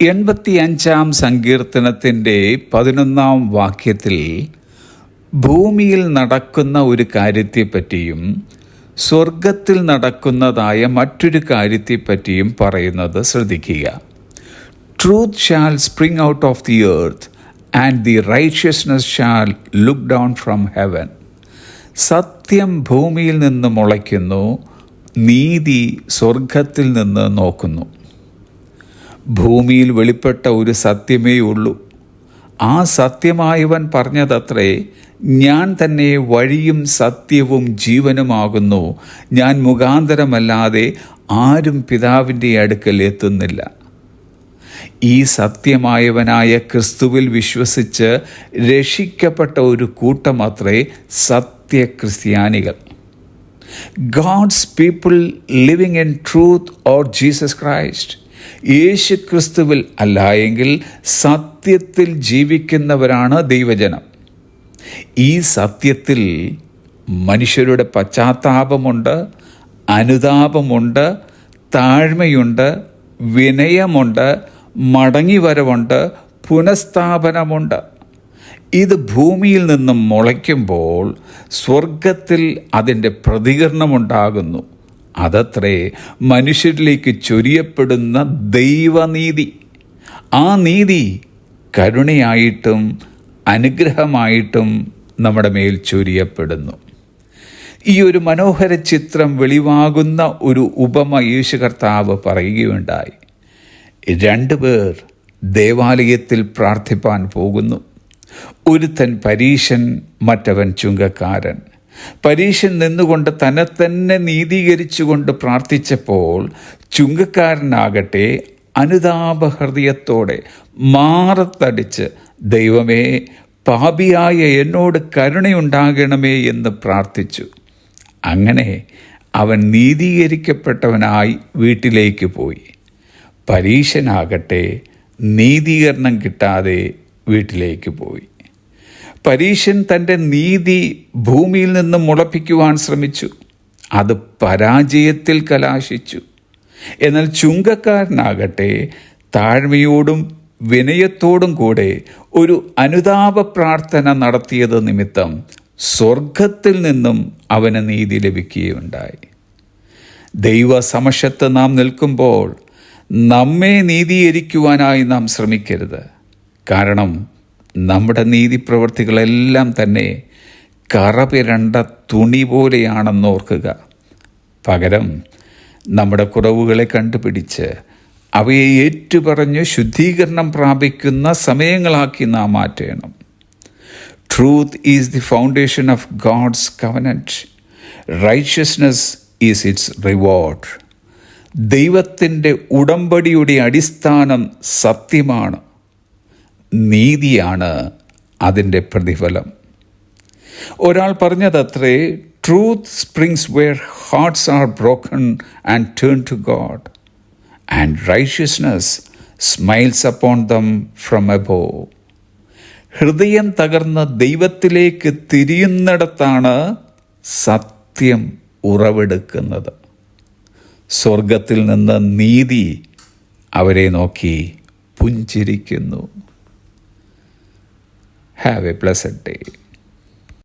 എൺപത്തി അഞ്ചാം സങ്കീർത്തനത്തിന്റെ പതിനൊന്നാം വാക്യത്തിൽ ഭൂമിയിൽ നടക്കുന്ന ഒരു കാര്യത്തെപ്പറ്റിയും സ്വർഗത്തിൽ നടക്കുന്നതായ മറ്റൊരു കാര്യത്തെപ്പറ്റിയും പറയുന്നത് ശ്രദ്ധിക്കുക. Truth shall spring out of the earth and the righteousness shall look down from heaven സത്യം ഭൂമിയിൽ നിന്ന് മുളയ്ക്കുന്നു നീതി സ്വർഗത്തിൽ നിന്ന് നോക്കുന്നു. ഭൂമിയിൽ വെളിപ്പെട്ട ഒരു സത്യമേ ഉള്ളൂ. ആ സത്യമായവൻ പറഞ്ഞതത്രേ ഞാൻ തന്നെ വഴിയും സത്യവും ജീവനുമാകുന്നു. ഞാൻ മുഖാന്തരമല്ലാതെ ആരും പിതാവിന്റെ അടുക്കൽ എത്തുന്നില്ല. ഈ സത്യമായവനായ ക്രിസ്തുവിൽ വിശ്വസിച്ച് രക്ഷിക്കപ്പെട്ട ഒരു കൂട്ടമത്രേ സത്യ ക്രിസ്ത്യാനികൾ God's people living in truth or Jesus Christ. യേശു ക്രിസ്തുവിൽ അല്ലായെങ്കിൽ സത്യത്തിൽ ജീവിക്കുന്നവരാണ് ദൈവജനം. ഈ സത്യത്തിൽ മനുഷ്യരുടെ പശ്ചാത്താപമുണ്ട് അനുതാപമുണ്ട് താഴ്മയുണ്ട് വിനയമുണ്ട് മടങ്ങിവരവുണ്ട് പുനഃസ്ഥാപനമുണ്ട്. ഇത് ഭൂമിയിൽ നിന്നും മുളയ്ക്കുമ്പോൾ സ്വർഗത്തിൽ അതിന്റെ പ്രതികരണമുണ്ടാകുന്നു. അതത്രേ മനുഷ്യരിലേക്ക് ചൊരിയപ്പെടുന്ന ദൈവനീതി. ആ നീതി കരുണയായിട്ടും അനുഗ്രഹമായിട്ടും നമ്മുടെ മേൽ ചൊരിയപ്പെടുന്നു. ഈ ഒരു മനോഹര ചിത്രം വെളിവാകുന്ന ഒരു ഉപമ യേശു കർത്താവ് പറയുകയുണ്ടായി. രണ്ടുപേർ ദേവാലയത്തിൽ പ്രാർത്ഥിപ്പാൻ പോകുന്നു. ഒരുത്തൻ പരീശൻ മറ്റവൻ ചുങ്കക്കാരൻ. പരീശൻ നിന്നുകൊണ്ട് തന്നെ തന്നെ നീതീകരിച്ചുകൊണ്ട് പ്രാർത്ഥിച്ചപ്പോൾ ചുങ്കക്കാരനാകട്ടെ അനുതാപഹൃദയത്തോടെ മാറത്തടിച്ച് ദൈവമേ പാപിയായ എന്നോട് കരുണയുണ്ടാകണമേ എന്ന് പ്രാർത്ഥിച്ചു. അങ്ങനെ അവൻ നീതീകരിക്കപ്പെട്ടവനായി വീട്ടിലേക്ക് പോയി. പരീശനാകട്ടെ നീതീകരണം കിട്ടാതെ വീട്ടിലേക്ക് പോയി. പരീശൻ തന്റെ നീതി ഭൂമിയിൽ നിന്ന് മുളപ്പിക്കുവാൻ ശ്രമിച്ചു. അത് പരാജയത്തിൽ കലാശിച്ചു. എന്നാൽ ചുങ്കക്കാരനാകട്ടെ താഴ്മയോടും വിനയത്തോടും കൂടെ ഒരു അനുതാപ പ്രാർത്ഥന നടത്തിയത് നിമിത്തം സ്വർഗത്തിൽ നിന്നും അവന് നീതി ലഭിക്കുകയുണ്ടായി. ദൈവ സമശത്ത് നാം നിൽക്കുമ്പോൾ നമ്മെ നീതീകരിക്കുവാനായി നാം ശ്രമിക്കരുത്. കാരണം നമ്മുടെ നീതിപ്രവൃത്തികളെല്ലാം തന്നെ കറപിരണ്ട തുണി പോലെയാണെന്ന് ഓർക്കുക. പകരം നമ്മുടെ കുറവുകളെ കണ്ടുപിടിച്ച് അവയെ ഏറ്റുപറഞ്ഞ് ശുദ്ധീകരണം പ്രാപിക്കുന്ന സമയങ്ങളാക്കി നാം മാറ്റണം. Truth is the foundation of God's covenant righteousness is its reward ദൈവത്തിന്റെ ഉടമ്പടിയുടെ അടിസ്ഥാനം സത്യമാണ്. നീതിയാണ് അതിന്റെ പ്രതിഫലം. ഒരാൾ പറഞ്ഞതത്രേ truth springs where hearts are broken and turn to God and righteousness smiles upon them from above ഹൃദയം തകർന്ന ദൈവത്തിലേക്ക് തിരിയുന്നിടത്താണ് സത്യം ഉറവെടുക്കുന്നത്. സ്വർഗത്തിൽ നിന്ന് നീതി അവരെ നോക്കി പുഞ്ചിരിക്കുന്നു. Have a blessed day.